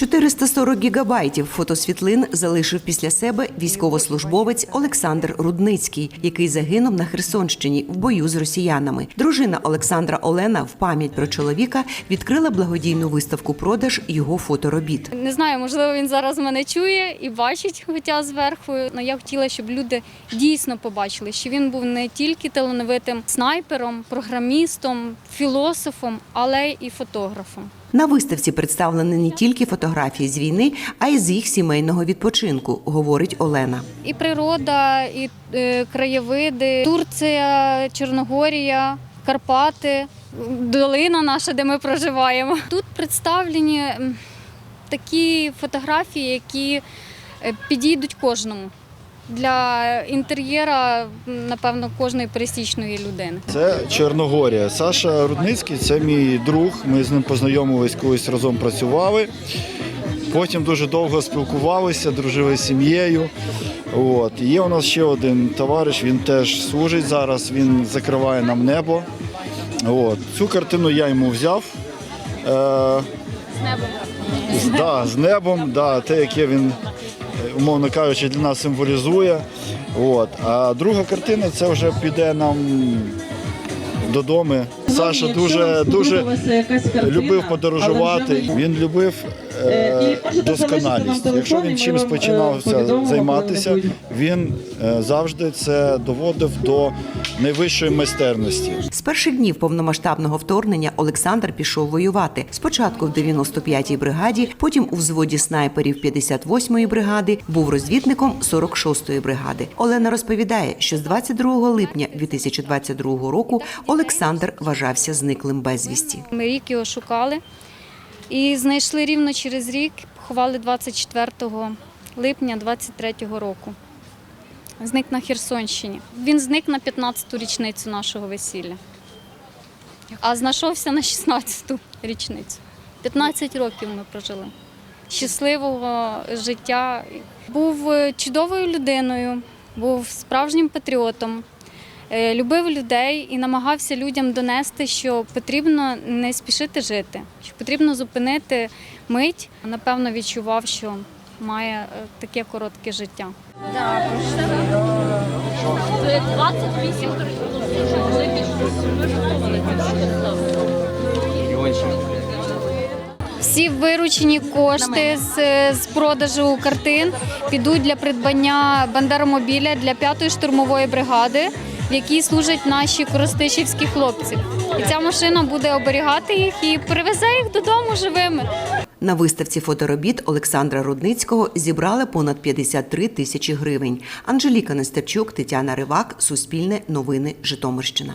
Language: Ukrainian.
440 гігабайтів фотосвітлин залишив після себе військовослужбовець Олександр Рудницький, який загинув на Херсонщині в бою з росіянами. Дружина Олександра Олена в пам'ять про чоловіка відкрила благодійну виставку продаж його фоторобіт. Не знаю, можливо, він зараз мене чує і бачить, хоча зверху. Ну я хотіла, щоб люди дійсно побачили, що він був не тільки талановитим снайпером, програмістом, філософом, але і фотографом. На виставці представлені не тільки фотографії з війни, а й з їх сімейного відпочинку, говорить Олена. І природа, і е, краєвиди, Турція, Чорногорія, Карпати, долина наша, де ми проживаємо. Тут представлені такі фотографії, які е, підійдуть кожному. Для інтер'єра, напевно, кожної пересічної людини. Це Чорногорія. Саша Рудницький це мій друг. Ми з ним познайомились, колись разом працювали. Потім дуже довго спілкувалися, дружили з сім'єю. От. І Є у нас ще один товариш, він теж служить зараз, він закриває нам небо. От. Цю картину я йому взяв. Е, з, да, з небом, да, те, яке він, умовно кажучи, для нас символізує. От. А друга картина це вже піде нам додому. Саша дуже, дуже любив подорожувати. Він любив е, досконалість. Якщо він чимось починався займатися, він е, завжди це доводив до найвищої майстерності. З перших днів повномасштабного вторгнення Олександр пішов воювати. Спочатку в 95-й бригаді, потім у взводі снайперів 58-ї бригади, був розвідником 46-ї бригади. Олена розповідає, що з 22 липня 2022 року Олександр вважався зниклим безвісті. Ми рік його шукали і знайшли рівно через рік, поховали 24 липня 23-го року. Зник на Херсонщині. Він зник на 15-ту річницю нашого весілля, а знайшовся на 16-ту річницю. 15 років ми прожили. Щасливого життя. Був е, чудовою людиною, був справжнім патріотом. Е, любив людей і намагався людям донести, що потрібно не спішити жити, що потрібно зупинити мить. Напевно, відчував, що має е, таке коротке життя. 28 Всі виручені кошти з, з продажу картин підуть для придбання бандеромобіля для 5-ї штурмової бригади, в якій служать наші коростишівські хлопці. І ця машина буде оберігати їх і привезе їх додому живими. На виставці фоторобіт Олександра Рудницького зібрали понад 53 тисячі гривень. Анжеліка Нестерчук, Тетяна Ривак, Суспільне новини, Житомирщина.